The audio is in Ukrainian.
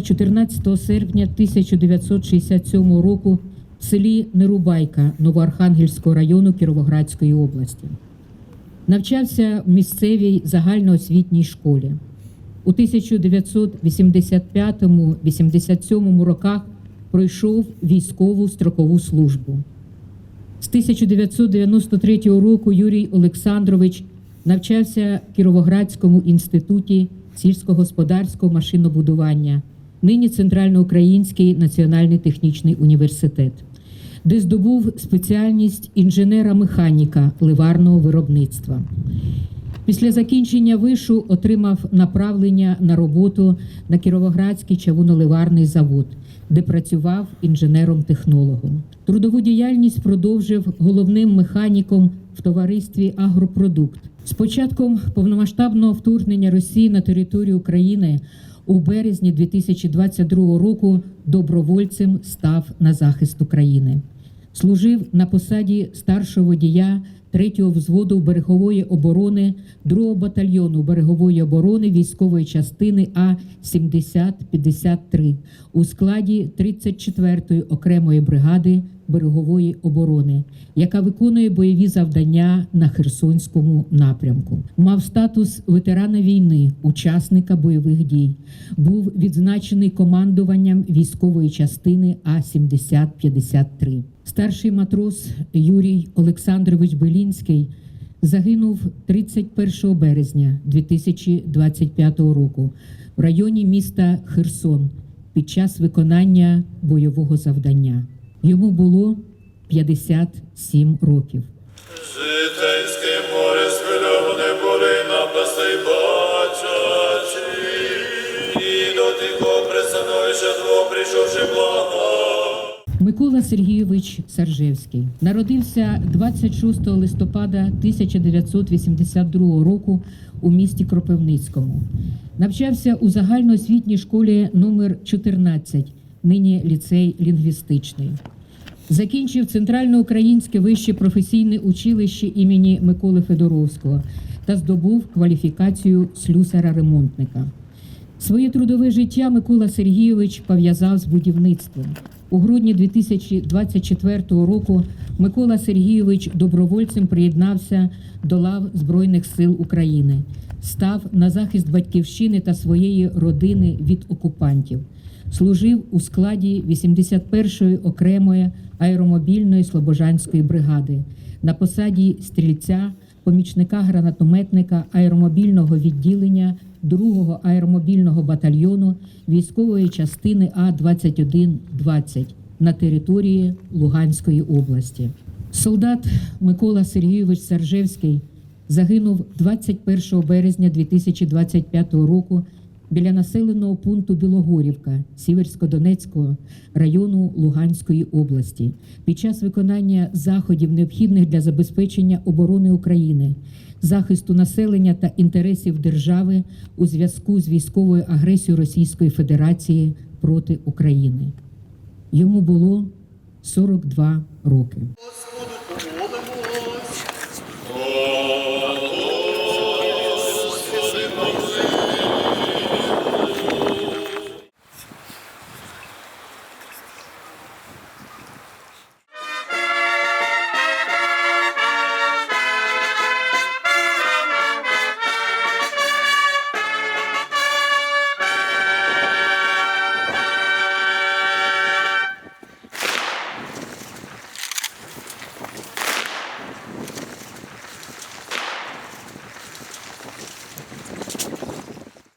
14 серпня 1967 року в селі Нерубайка Новоархангельського району Кіровоградської області. Навчався в місцевій загальноосвітній школі. У 1985-87 роках пройшов військову строкову службу. З 1993 року Юрій Олександрович навчався в Кіровоградському інституті сільськогосподарського машинобудування, нині Центральноукраїнський національний технічний університет, де здобув спеціальність інженера-механіка ливарного виробництва. Після закінчення вишу отримав направлення на роботу на Кіровоградський чавуноливарний завод, де працював інженером-технологом. Трудову діяльність продовжив головним механіком в товаристві Агропродукт. З початком повномасштабного вторгнення Росії на територію України у березні 2022 року добровольцем став на захист України. Служив на посаді старшого водія 3-го взводу берегової оборони 2-го батальйону берегової оборони військової частини А 7053 у складі 34-ї окремої бригади берегової оборони, яка виконує бойові завдання на Херсонському напрямку. Мав статус ветерана війни, учасника бойових дій. Був відзначений командуванням військової частини А 7053 Старший матрос Юрій Олександрович Белінський загинув 31 березня 2025 року в районі міста Херсон під час виконання бойового завдання. Йому було 57 років. Житейське море схвильоване були напасти бачачи, і до тихого пристановища твого прийшовши. Микола Сергійович Саржевський народився 26 листопада 1982 року у місті Кропивницькому. Навчався у загальноосвітній школі номер 14, нині ліцей лінгвістичний. Закінчив Центральноукраїнське вище професійне училище імені Миколи Федоровського та здобув кваліфікацію слюсара-ремонтника. Своє трудове життя Микола Сергійович пов'язав з будівництвом. У грудні 2024 року Микола Сергійович добровольцем приєднався до лав Збройних сил України, став на захист батьківщини та своєї родини від окупантів. Служив у складі 81-ї окремої аеромобільної слобожанської бригади на посаді стрільця, помічника гранатометника аеромобільного відділення 2-го аеромобільного батальйону військової частини А-2120 на території Луганської області. Солдат Микола Сергійович Саржевський загинув 21 березня 2025 року біля населеного пункту Білогорівка Сіверсько-Донецького району Луганської області під час виконання заходів, необхідних для забезпечення оборони України, захисту населення та інтересів держави у зв'язку з військовою агресією Російської Федерації проти України. Йому було 42 роки.